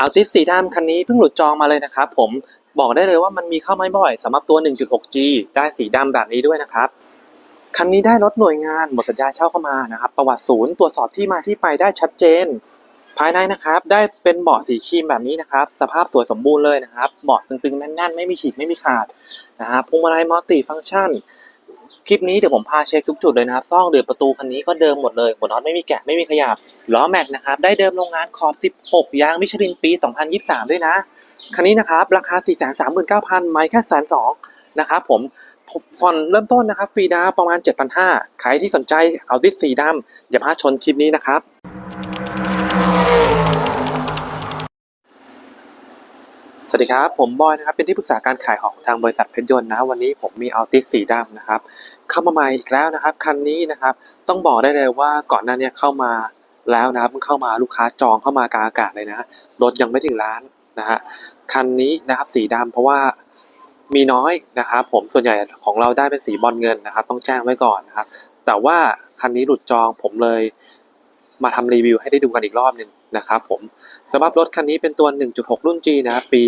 อัลติสสีดำคันนี้เพิ่งหลุดจองมาเลยนะครับผมบอกได้เลยว่ามันมีเข้าไม่บ่อยสำหรับตัว 1.6G ได้สีดำแบบนี้ด้วยนะครับคันนี้ได้รถหน่วยงานหมดสัญญาเช่าเข้ามานะครับ ประวัติศูนย์ตรวจสอบที่มาที่ไปได้ชัดเจน ภายในนะครับ ได้เป็นเบาะสีครีมแบบนี้นะครับ สภาพสวยสมบูรณ์เลยนะครับเบาะตึงๆแน่นๆ ไม่มีฉีกไม่มีขาดนะครับพวงมาลัยมัลติฟังก์ชัน คลิปนี้เดี๋ยวผมพาเช็คทุกจุดเลยนะครับซ่องเดือประตูคันนี้ก็เดิมหมดเลยหัวน็อตไม่มีแกะไม่มีขยับล้อแม็กนะครับได้เดิมโรงงานขอบ 16 ยางมิชลินปี 2023 ด้วยนะ คันนี้นะครับราคา 439,000 ไม้แค่แสนสองนะครับผมผ่อนเริ่มต้นนะครับฟรีดาวประมาณ 7,500ใครที่สนใจเอาดิสสีดำอย่าพลาดชนคลิปนี้นะครับ สวัสดีครับ ผมบอยนะครับ เป็นที่ปรึกษาการขายของทางบริษัทเพชรยนต์นะวันนี้ผมมีอัลติสสีดำนะครับ เข้ามาใหม่อีกแล้วนะครับ คันนี้นะครับ ต้องบอกได้เลยว่าก่อนหน้านี้เข้ามาแล้วนะครับเพิ่งเข้ามาลูกค้าจองเข้ามากลางอากาศเลยนะรถยังไม่ถึงร้านนะฮะคันนี้นะครับสีดำเพราะว่ามีน้อยนะครับผมส่วนใหญ่ของเราได้เป็นสีบอลเงินนะครับ ต้องแจ้งไว้ก่อนนะครับ แต่ว่าคันนี้หลุดจองผมเลยมาทำรีวิวให้ได้ดูกันอีกรอบหนึ่ง นะครับผมสำหรับรถคันนี้เป็นตัว 1.6 รุ่น G นะครับปี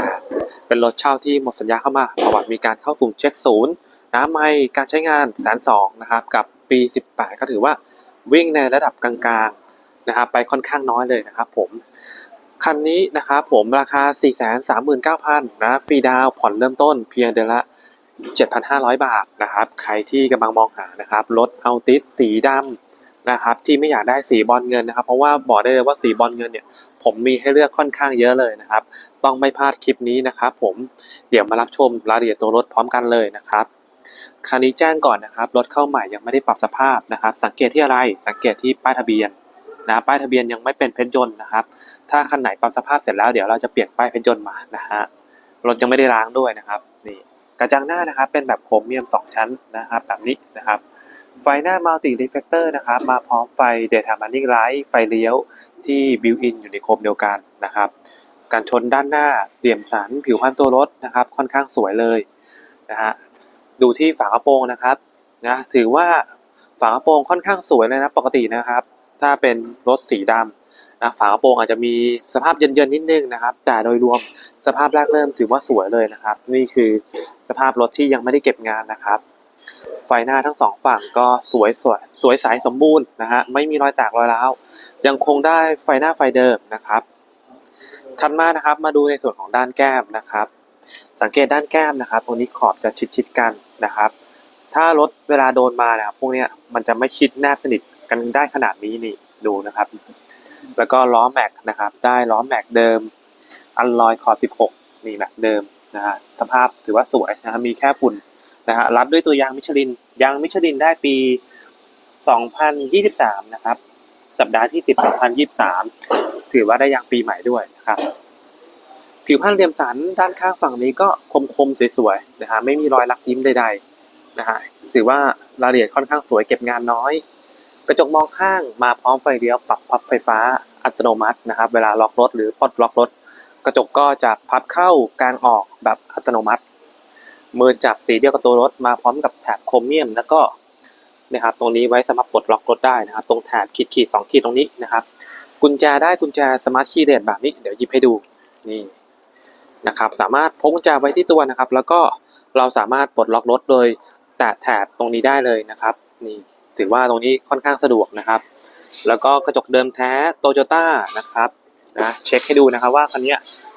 2018 เป็นรถเช่าที่หมดสัญญาเข้ามาประวัติมีการเข้าสู่เช็คศูนย์นะไม่การใช้งานแสนสองนะครับกับปี 18 ก็ถือว่าวิ่งในระดับกลางๆนะครับไปค่อนข้างน้อยเลยนะครับผมคันนี้นะครับผมราคา 439,000นะฟรีดาวผ่อนเริ่มต้นเพียงเดือนละ 7,500 บาทนะครับ ใครที่กำลังมองหานะครับรถอัลติสสีดำ นะครับที่ไม่อยากได้สีบอลเงินนะครับ เพราะว่าบอกได้เลยว่าสีบอลเงินเนี่ย ผมมีให้เลือกค่อนข้างเยอะเลยนะครับ ต้องไม่พลาดคลิปนี้นะครับผมเดี๋ยวมารับชมรายละเอียดตัวรถพร้อมกันเลยนะครับคันนี้แจ้งก่อนนะครับรถเข้าใหม่ยังไม่ได้ปรับสภาพนะครับ สังเกตที่อะไรสังเกตที่ป้ายทะเบียนนะป้ายทะเบียนยังไม่เป็นเพชรยนต์นะครับ ถ้าคันไหนปรับสภาพเสร็จแล้วเดี๋ยวเราจะเปลี่ยนป้ายเพชรยนต์มานะฮะรถยังไม่ได้ล้างด้วยนะครับนี่กระจังหน้านะครับเป็นแบบโครเมียม 2 ชั้นนะครับแบบนี้นะครับ ไฟหน้า Multi Reflector นะครับ มาพร้อมไฟ Daytime Running Light ไฟเลี้ยวที่ built-in อยู่ในโคมเดียวกันนะครับ การชนด้านหน้าเหลี่ยมสันผิวพันตัวรถนะครับ ค่อนข้างสวยเลยนะฮะดูที่ฝากระโปรงนะครับนะถือว่าฝากระโปรงค่อนข้างสวยเลยนะปกตินะครับ ถ้าเป็นรถสีดำนะฝากระโปรงอาจจะมีสภาพเยินๆนิดนึงนะครับ แต่โดยรวมสภาพแรกเริ่มถือว่าสวยเลยนะครับ นี่คือสภาพรถที่ยังไม่ได้เก็บงานนะครับ ไฟหน้าทั้งสองฝั่งก็สวยสวยสวยใสสมบูรณ์นะฮะไม่มีรอยแตกรอยร้าวยังคงได้ไฟหน้าไฟเดิมนะครับถัดมานะครับมาดูในส่วนของด้านแก้มนะครับ สังเกตด้านแก้มนะครับ ตรงนี้ขอบจะชิดๆกันนะครับ ถ้ารถเวลาโดนมานะครับพวกนี้มันจะไม่ชิดแนบสนิทกันได้ขนาดนี้นี่ดูนะครับ แล้วก็ล้อแม็กนะครับ ได้ล้อแม็กเดิม อัลลอยขอบ 16 นี่แม็กเดิมนะฮะสภาพถือว่าสวยนะมีแค่ฝุ่น นะฮะรัดด้วยตัวยางมิชลิน ยางมิชลินได้ปี 2023 นะครับ สัปดาห์ที่ 10 2023 ถือว่าได้ยางปีใหม่ด้วยนะครับ ผิวพันเหลี่ยมสันด้านข้างฝั่งนี้ก็คมๆสวยๆนะฮะไม่มีรอยลักยิ้มใดๆนะฮะถือว่ารายละเอียดค่อนข้างสวยเก็บงานน้อย กระจกมองข้างมาพร้อมไฟเลี้ยวปรับพับไฟฟ้าอัตโนมัตินะครับ เวลาล็อกรถหรือปลดล็อกรถ กระจกก็จะพับเข้ากลางออกแบบอัตโนมัติ มือจับสีเดียวกับตัวรถมาพร้อมกับแถบโครเมียม แล้วก็นะครับตรงนี้ไว้สำหรับปลดล็อกรถได้นะครับ ตรงแถบขีดขีดสองขีดตรงนี้นะครับ กุญแจได้กุญแจสมาร์ทคีย์เลสแบบนี้เดี๋ยวหยิบให้ดูนี่นะครับ สามารถพกกุญแจไว้ที่ตัวนะครับ แล้วก็เราสามารถปลดล็อกรถโดยแตะแถบตรงนี้ได้เลยนะครับนี่ถือว่าตรงนี้ค่อนข้างสะดวกนะครับ แล้วก็กระจกเดิมแท้โตโยต้านะครับนะเช็คให้ดูนะครับว่าคันนี้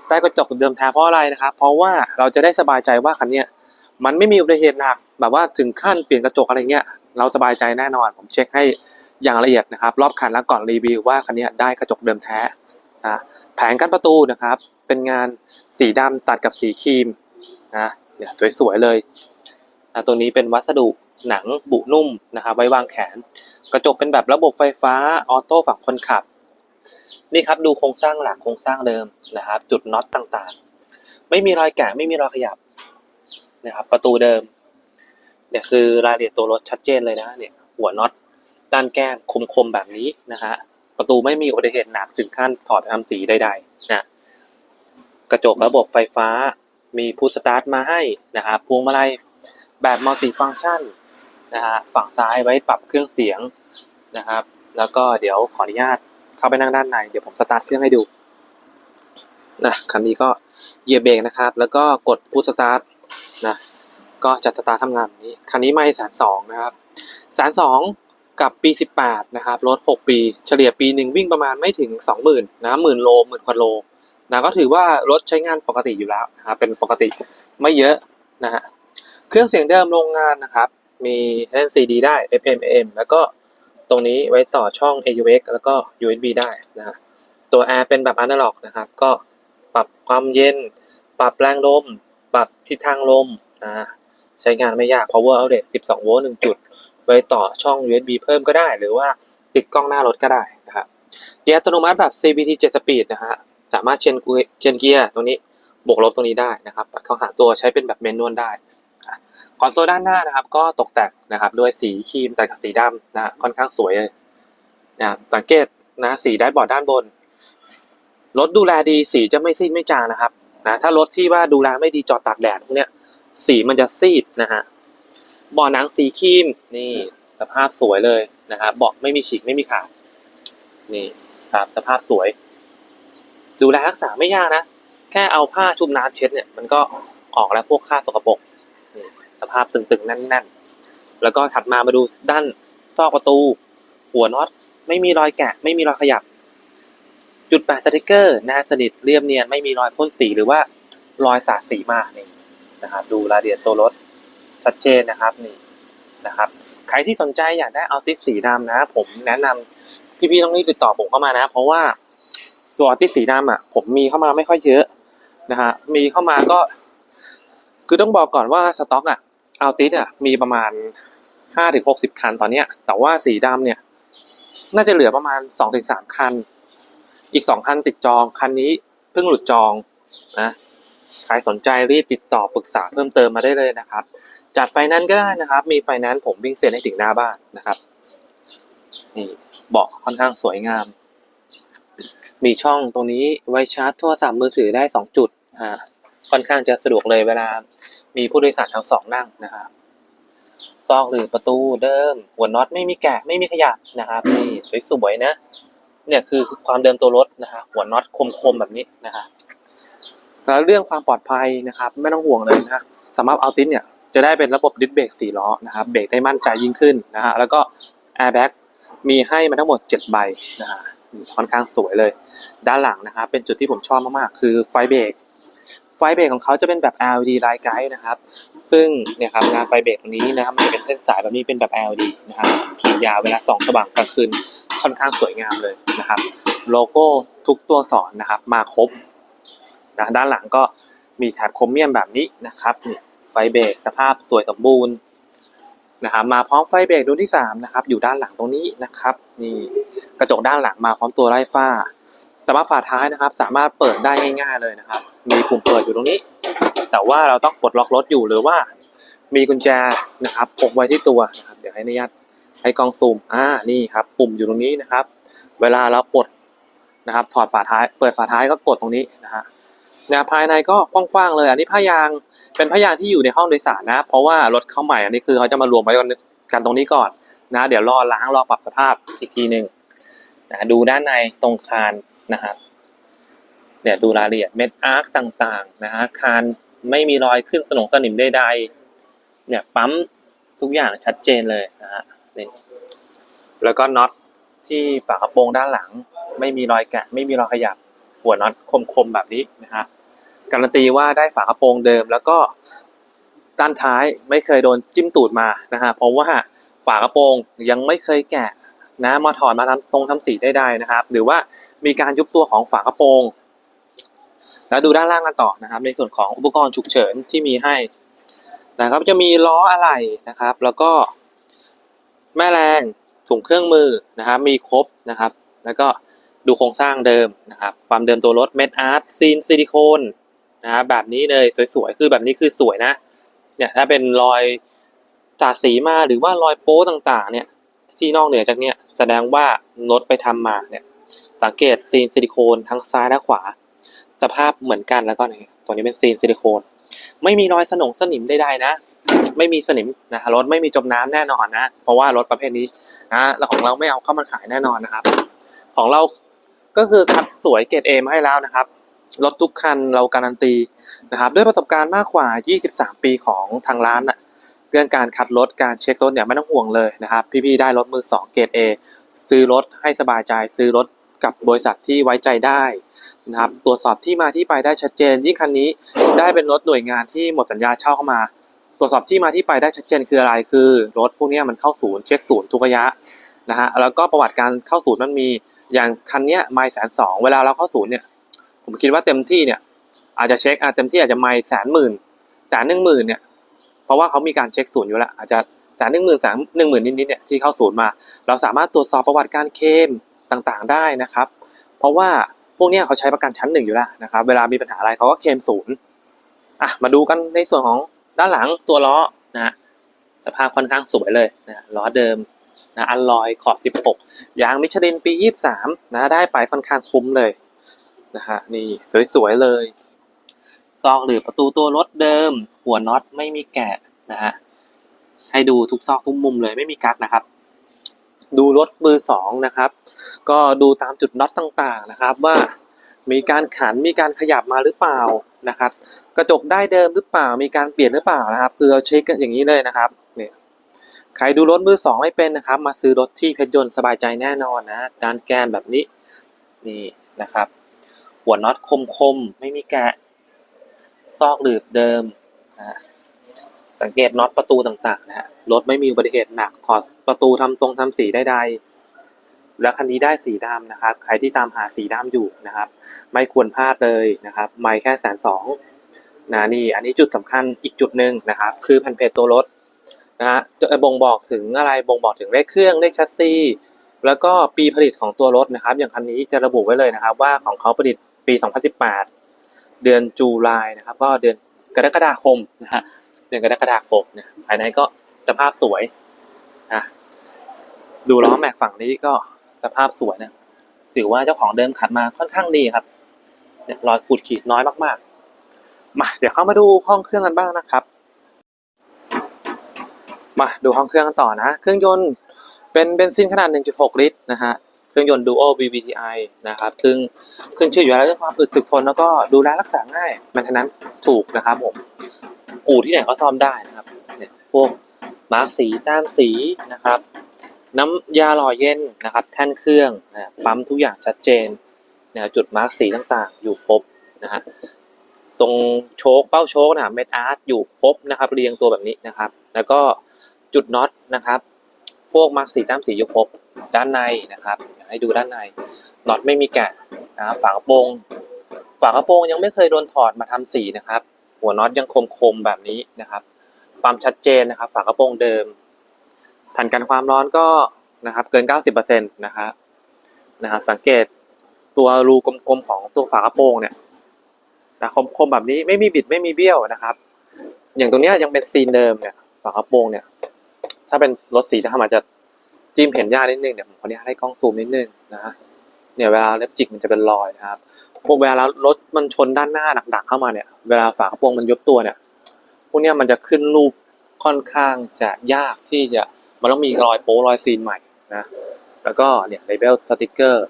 ได้กระจกเดิมแท้เพราะอะไรนะครับ เพราะว่าเราจะได้สบายใจว่าคันนี้ มันไม่มีอุบัติเหตุหนักแบบว่าถึงขั้นเปลี่ยนกระจกอะไรเงี้ยเราสบายใจแน่นอน ผมเช็คให้อย่างละเอียดนะครับ รอบคันแล้วก่อนรีวิวว่าคันนี้ได้กระจกเดิมแท้นะแผงกั้นประตูนะครับ เป็นงานสีดำตัดกับสีครีมนะเนี่ยสวยๆเลยนะตรงนี้เป็นวัสดุหนังบุนุ่มนะครับไว้วางแขน กระจกเป็นแบบระบบไฟฟ้าออโต้ฝั่งคนขับ นี่ครับดูโครงสร้างหลักโครงสร้างเดิมนะครับ จุดน็อตต่างๆ ไม่มีรอยแกะไม่มีรอยขยับ นะครับ ประตูเดิม เนี่ยคือรายละเอียดตัวรถชัดเจนเลยนะ เนี่ย หัวน็อตด้านแก้มคมๆแบบนี้นะฮะประตูไม่มีอุบัติเหตุหนักถึงขั้นถอดทำสีใดๆนะกระจกระบบไฟฟ้ามีพุทสตาร์ทมาให้นะครับพวงมาลัยแบบมัลติฟังก์ชันนะฮะฝั่งซ้ายไว้ปรับเครื่องเสียงนะครับ แล้วก็เดี๋ยวขออนุญาตเข้าไปนั่งด้านใน เดี๋ยวผมสตาร์ทเครื่องให้ดูนะคันนี้ก็เหยียบเบรกนะครับ แล้วก็กดพุชสตาร์ท นะก็จะสตาร์ททำงานแบบนี้คันนี้ไม่แสนสองนะครับแสนสองกับปีสิบแปดนะครับรถหกปี เฉลี่ยปีหนึ่งวิ่งประมาณไม่ถึงสองหมื่นนะหมื่นโลหมื่นกว่าโลนะก็ถือว่ารถใช้งานปกติอยู่แล้วนะครับเป็นปกติไม่เยอะนะฮะเครื่องเสียงเดิมโรงงานนะครับ มี NCD ได้ FM AM แล้วก็ตรงนี้ไว้ต่อช่อง AUX แล้วก็ USB ได้นะตัว Air เป็นแบบอนาล็อกนะครับ ก็ปรับความเย็น ปรับแรงลม ปรับทิศทางลมนะใช้งานไม่ยาก power outlet 12 โวลต์1จุด ไว้ต่อช่อง USB เพิ่มก็ได้ หรือว่าติดกล้องหน้ารถก็ได้นะครับเกียร์อัตโนมัติแบบ CVT 7 speed นะฮะสามารถเชนเกียร์เชนเกียร์ตรงนี้บวกลบตรงนี้ได้นะครับปัดเข้าหาตัวใช้เป็นแบบเมนนวลได้คอนโซลด้านหน้านะครับ ก็ตกแต่งนะครับด้วยสีครีมแต่กับสีดำนะค่อนข้างสวยเลยนะครับสังเกตนะสีได้บอร์ดด้านบนรถดูแลดีสีจะไม่ซีดไม่จางนะครับ นะถ้ารถที่ว่าดูแลไม่ดีจอดตากแดดพวกเนี้ยสีมันจะซีดนะฮะเบาะหนังสีครีมนี่สภาพสวยเลยนะครับเบาะไม่มีฉีกไม่มีขาดนี่ครับสภาพสวย ดูแลรักษาไม่ยากนะ แค่เอาผ้าชุบน้ำเช็ดเนี่ยมันก็ออกแล้วพวกค่าสกปรกสภาพตึงๆแน่นๆ แล้วก็ถัดมามาดูด้านซอกประตู หัวน็อตไม่มีรอยแกะ ไม่มีรอยขยับ จุดแปะสติกเกอร์หน้าสนิทเรียบเนียนไม่มีรอยพ่นสีหรือว่ารอยสาดสีมานี่นะครับดูรายละเอียดตัวรถชัดเจนนะครับนี่นะครับใครที่สนใจอยากได้อัลติสสีดำนะ ผมแนะนำพี่ๆต้องรีบติดต่อผมเข้ามานะ เพราะว่าตัวอัลติสสีดำอะ ผมมีเข้ามาไม่ค่อยเยอะนะฮะมีเข้ามาก็ คือต้องบอกก่อนว่าสต็อกอะอัลติสอะมีประมาณห้าถึงหกสิบคันตอนเนี้ย แต่ว่าสีดำเนี่ย น่าจะเหลือประมาณสองถึงสามคัน อีกสองคันติดจองคันนี้เพิ่งหลุดจองนะใครสนใจรีบติดต่อปรึกษาเพิ่มเติมมาได้เลยนะครับ จัดไฟแนนซ์ก็ได้นะครับ มีไฟแนนซ์ผมวิ่งเซ็นให้ถึงหน้าบ้านนะครับนี่เบาะค่อนข้างสวยงาม มีช่องตรงนี้ไว้ชาร์จโทรศัพท์มือถือได้สองจุดอ่าค่อนข้างจะสะดวกเลยเวลา มีผู้โดยสารทั้งสองนั่งนะครับซอกหรือประตูเดิม หัวน็อตไม่มีแกะไม่มีขยับนะครับนี่สวยๆนะ เนี่ยคือความเดิมตัวรถนะฮะหัวน็อตคมๆแบบนี้นะฮะแล้วเรื่องความปลอดภัยนะครับ ไม่ต้องห่วงเลยนะฮะสำหรับอัลติสเนี่ยจะได้เป็นระบบดิสเบรกสี่ล้อนะครับเบรกได้มั่นใจยิ่งขึ้นนะฮะแล้วก็แอร์แบ็กมีให้มาทั้งหมด 7 ใบนะฮะค่อนข้างสวยเลย ด้านหลังนะครับเป็นจุดที่ผมชอบมากๆ คือไฟเบรกไฟเบรกของเขาจะเป็นแบบ LED Light Guide นะครับ ซึ่งเนี่ยครับงานไฟเบรกตรงนี้นะครับมันจะเป็นเส้นสายแบบนี้เป็นแบบ LED นะครับขีดยาวเวลาส่องสว่างกลางคืน ค่อนข้างสวยงามเลยนะครับ โลโก้ทุกตัวสอนนะครับ มาครบนะด้านหลังก็มีแถบโครเมียมแบบนี้นะครับนี่ไฟเบรกสภาพสวยสมบูรณ์นะครับมาพร้อมไฟเบรกดวงที่สามนะครับอยู่ด้านหลังตรงนี้นะครับนี่กระจกด้านหลังมาพร้อมตัวไล่ฟ้าสำหรับฝาท้ายนะครับ สามารถเปิดได้ง่ายๆเลยนะครับ มีปุ่มเปิดอยู่ตรงนี้ แต่ว่าเราต้องปลดล็อกรถอยู่หรือว่า มีกุญแจนะครับพกไว้ที่ตัวนะครับเดี๋ยวให้อนุญาต ให้กล้องซูมอ่านี่ครับปุ่มอยู่ตรงนี้นะครับ เวลาเราปลดนะครับ ถอดฝาท้าย เปิดฝาท้ายก็กดตรงนี้นะฮะนวภายในก็กว้างๆเลย อันนี้ผ้ายางเป็นผ้ายางที่อยู่ในห้องโดยสารนะ เพราะว่ารถเข้าใหม่อันนี้คือเขาจะมารวมไว้กันตรงนี้ก่อนนะ เดี๋ยวรอล้างรอปรับสภาพอีกทีหนึ่งนะดูด้านในตรงคานนะครับเนี่ยดูรายละเอียดเม็ดอาร์คต่างๆนะฮะคานไม่มีรอยขึ้นสนองสนิมใดๆเนี่ยปั๊มทุกอย่างชัดเจนเลยนะฮะ นี่แล้วก็น็อตที่ฝากระโปรงด้านหลัง ไม่มีรอยแกะ ไม่มีรอยขยับ หัวน็อตคมๆแบบนี้นะฮะการันตีว่าได้ฝากระโปรงเดิม แล้วก็ด้านท้ายไม่เคยโดนจิ้มตูดมานะฮะเพราะว่าฝากระโปรงยังไม่เคยแกะนะมาถอดมาทำทรงทำสีได้ได้นะครับ หรือว่ามีการยุบตัวของฝากระโปรงแล้วดูด้านล่างกันต่อนะครับ ในส่วนของอุปกรณ์ฉุกเฉินที่มีให้นะครับจะมีล้ออะไหล่นะครับ แล้วก็ แม่แรงถุงเครื่องมือนะครับมีครบนะครับ แล้วก็ดูโครงสร้างเดิมนะครับ ความเดิมตัวรถเม็ดอาร์ตซีนซิลิโคนนะครับแบบนี้เลยสวยๆ คือแบบนี้คือสวยนะเนี่ยถ้าเป็นรอยสาดสีมาหรือว่ารอยโป๊ต่างๆ เนี่ยที่นอกเหนือจากเนี้ยแสดงว่ารถไปทำมาเนี่ยสังเกตซีนซิลิโคนทั้งซ้ายและขวา สภาพเหมือนกันแล้วก็นี่ตัวนี้เป็นซีนซิลิโคน ไม่มีรอยสนงสนิมใดๆนะ ไม่มีสนิมนะรถไม่มีจมน้ำแน่นอนนะเพราะว่ารถประเภทนี้นะแล้วของเราไม่เอาเข้ามาขายแน่นอนนะครับ ของเราก็คือคัดสวยเกรดเอมาให้แล้วนะครับรถทุกคันเราการันตีนะครับ ด้วยประสบการณ์มากกว่า 23 ปีของทางร้านอะเรื่องการคัดรถการเช็ครถเนี่ยไม่ต้องห่วงเลยนะครับ พี่ๆได้รถมือ 2 เกรด A ซื้อรถให้สบายใจซื้อรถกับบริษัทที่ไว้ใจได้นะครับตรวจสอบที่มาที่ไปได้ชัดเจน ยิ่งคันนี้ได้เป็นรถหน่วยงานที่หมดสัญญาเช่าเข้ามา รวจสอบที่มาที่ไปได้ชัดเจนคืออะไรคือรถพวกนี้มันเข้าศูนย์เช็คศูนย์ทุกระยะนะฮะแล้วก็ประวัติการเข้าศูนย์มันมีอย่างคันเนี้ยไม่แสนสองเวลาเราเข้าศูนย์เนี่ยผมคิดว่าเต็มที่เนี่ยอาจจะเช็คอะเต็มที่อาจจะไม่แสนหมื่นแสนหนึ่งหมื่นเนี่ยเพราะว่าเขามีการเช็คศูนย์อยู่แล้วอาจจะแสนหนึ่งหมื่นแสนหนึ่งหมื่นนิดๆเนี่ยที่เข้าศูนย์มา เราสามารถตรวจสอบประวัติการเคมต่างๆได้นะครับ เพราะว่าพวกนี้เขาใช้ประกันชั้นหนึ่งอยู่แล้วนะครับ เวลามีปัญหาอะไรเขาก็เคมศูนย์อะมาดูกันในส่วนของ ด้านหลังตัวล้อนะฮะสภาพค่อนข้างสวยเลยนะล้อเดิมนะอัลลอยขอบ 16 ยางมิชลินปี 23 นะได้ไปค่อนข้างคุ้มเลยนะฮะนี่สวย ๆ เลยซองหรือประตูตัวรถเดิม หัวน็อตไม่มีแกะนะฮะให้ดูทุกซอกทุกมุมเลยไม่มีกั๊กนะครับ ดูรถมือสองนะครับ ก็ดูตามจุดน็อตต่างๆนะครับว่า มีการขันมีการขยับมาหรือเปล่านะครับ กระจกได้เดิมหรือเปล่า มีการเปลี่ยนหรือเปล่านะครับ คือเราเช็คกันอย่างนี้เลยนะครับเนี่ยใครดูรถมือสองไม่เป็นนะครับ มาซื้อรถที่เพชรยนต์สบายใจแน่นอนนะด้านแก้มแบบนี้นี่นะครับ หัวน็อตคมๆไม่มีแกะซอกหลืบเดิมนะสังเกตน็อตประตูต่างๆนะฮะรถไม่มีอุบัติเหตุหนักถอดประตูทำทรงทำสีได้ใด แล้วคันนี้ได้สีดำนะครับ ใครที่ตามหาสีดำอยู่นะครับ ไม่ควรพลาดเลยนะครับ ไม่แค่แสนสองนะนี่อันนี้จุดสำคัญอีกจุดหนึ่งนะครับ คือแผ่นเพจตัวรถนะฮะจะบ่งบอกถึงอะไรบ่งบอกถึงเลขเครื่องเลขชสซีแล้วก็ปีผลิตของตัวรถนะครับ อย่างคันนี้จะระบุไว้เลยนะครับ ว่าของเขาผลิตปี 2018 เดือนจูลายนะครับ ก็เดือนกรกฎาคมนะฮะเดือนกรกฎาคมเนี่ยภายในก็สภาพสวยนะดูล้อแม็กฝั่งนี้ก็ สภาพสวยนะถือว่าเจ้าของเดิมขัดมาค่อนข้างดีครับเนี่ยรอยขูดขีดน้อยมากๆ มาเดี๋ยวเข้ามาดูห้องเครื่องกันบ้างนะครับ มาดูห้องเครื่องกันต่อนะ เครื่องยนต์เป็นเบนซินขนาด 1.6 ลิตรนะฮะเครื่องยนต์ Duo VVTi นะครับ ซึ่งขึ้นชื่ออยู่แล้วเรื่องความอึดถึกทนแล้วก็ดูแลรักษาง่ายมันฉะนั้นถูกนะครับผม อู่ที่ไหนก็ซ่อมได้นะครับ เนี่ยพวกมาร์กสีแต้มสีนะครับ น้ำยาหล่อเย็นนะครับแท่นเครื่องนะปั๊มทุกอย่างชัดเจนนี่ยจุดมาร์กสีต่างๆ อยู่ครบนะฮะตรงโชคเป้าโชคนะเม็ดอาร์ตอยู่ครบนะครับเรียงตัวแบบนี้นะครับ แล้วก็จุดน็อตนะครับ พวกมาร์กสีตามสีอยู่ครบด้านในนะครับให้ดูด้านในน็อตไม่มีแกะนะฝากระโปรงฝากระโปรงยังไม่เคยโดนถอดมาทำสีนะครับ หัวน็อตยังคมๆแบบนี้นะครับ ความชัดเจนนะครับ ฝากระโปรงเดิม ผ่านกันความร้อนก็นะครับเกิน 90%นะครับนะครับสังเกตตัวรูกลมๆของตัวฝากระโปรงเนี่ยนะคมๆแบบนี้ไม่มีบิดไม่มีเบี้ยวนะครับ อย่างตรงเนี้ยยังเป็นซีนเดิมเนี่ยฝากระโปรงเนี่ย ถ้าเป็นรถสีถ้ามันจะจิ้มเห็นยากนิดนึงเดี๋ยวผมขออนุญาตให้กล้องซูมนิดนึงนะเนี่ยเวลาเล็บจิกมันจะเป็นรอยนะครับพวกเวลารถมันชนด้านหน้าหนักๆเข้ามาเนี่ย เวลาฝากระโปรงมันยุบตัวเนี่ย พวกเนี้ยมันจะขึ้นรูปค่อนข้างจะยากที่จะ มันต้องมีรอยโป๊รอยซีนใหม่นะ แล้วก็เนี่ยเลเบลสติกเกอร์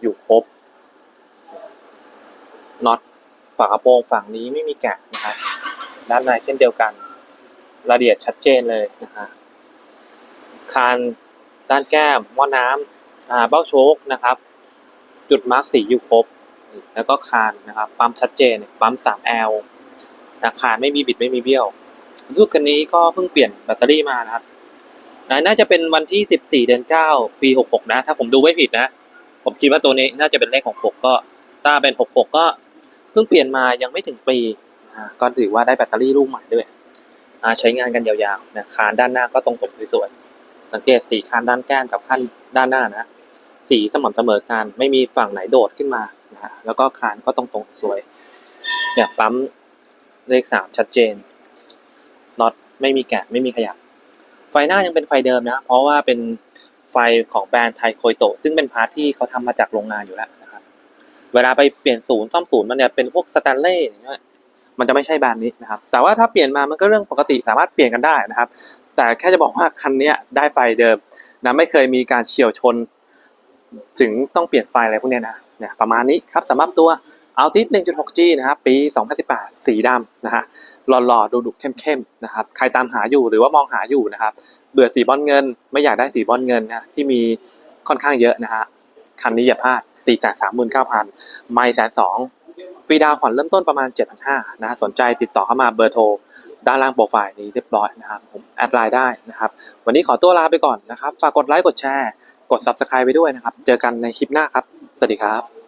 อยู่ครบน็อตฝากระโปรงฝั่งนี้ไม่มีแกะนะครับด้านในเช่นเดียวกันรายละเอียดชัดเจนเลยนะฮะคานด้านแก้มหม้อน้ำเบ้าโชคนะครับ จุดมาร์กสีอยู่ครบ แล้วก็คานนะครับปั๊มชัดเจนปั๊ม 3L นะคานไม่มีบิดไม่มีเบี้ยว รุ่นคันนี้ก็เพิ่งเปลี่ยนแบตเตอรี่มานะครับ นะน่าจะเป็นวันที่ 14 เดือน 9 ปี 66 นะ ถ้าผมดูไม่ผิดนะ ผมคิดว่าตัวนี้น่าจะเป็นเลข 66 ก็ถ้าเป็น 66 ก็เพิ่งเปลี่ยนมายังไม่ถึงปีก็ถือว่าได้แบตเตอรี่รุ่นใหม่ด้วยใช้งานกันยาวๆนะคานด้านหน้าก็ตรงตรงสวยๆสังเกตสีคานด้านแก้มกับขั้นด้านหน้านะ สีสม่ำเสมอกันไม่มีฝั่งไหนโดดขึ้นมานะแล้วก็คานก็ตรงตรงๆสวยเนี่ยปั๊มเลขสามชัดเจนน็อตไม่มีแกะไม่มีขยับ ไฟหน้ายังเป็นไฟเดิมนะ เพราะว่าเป็นไฟของแบรนด์ไทโคยโตะซึ่งเป็นพาร์ทที่เขาทำมาจากโรงงานอยู่แล้วนะครับ เวลาไปเปลี่ยนศูนย์ซ่อมศูนย์มันเนี่ยเป็นพวกสแตนเล่อย่างเงี้ยมันจะไม่ใช่แบรนด์นี้นะครับ แต่ว่าถ้าเปลี่ยนมามันก็เรื่องปกติสามารถเปลี่ยนกันได้นะครับ แต่แค่จะบอกว่าคันนี้ได้ไฟเดิมนะไม่เคยมีการเฉียวชน ถึงต้องเปลี่ยนไฟอะไรพวกนี้นะเนี่ยประมาณนี้ครับสำหรับตัว Altis 1.6G นะครับปี 2018 สีดำนะฮะหล่อๆดูดุเข้มๆนะครับใครตามหาอยู่หรือว่ามองหาอยู่นะครับ เบื่อสีบอลเงิน ไม่อยากได้สีบอลเงินนะที่มีค่อนข้างเยอะนะฮะคันนี้อย่าพลาด 439,000 ไม่แสนสองฟรีดาวน์ผ่อนเริ่มต้นประมาณ 7,500นะฮะสนใจติดต่อเข้ามาเบอร์โทร ด้านล่างโปรไฟล์นี้เรียบร้อยนะครับผมแอดไลน์ได้นะครับ วันนี้ขอตัวลาไปก่อนนะครับ ฝากกดไลค์กดแชร์ กด Subscribe ไปด้วยนะครับ เจอกันในคลิปหน้าครับ สวัสดีครับ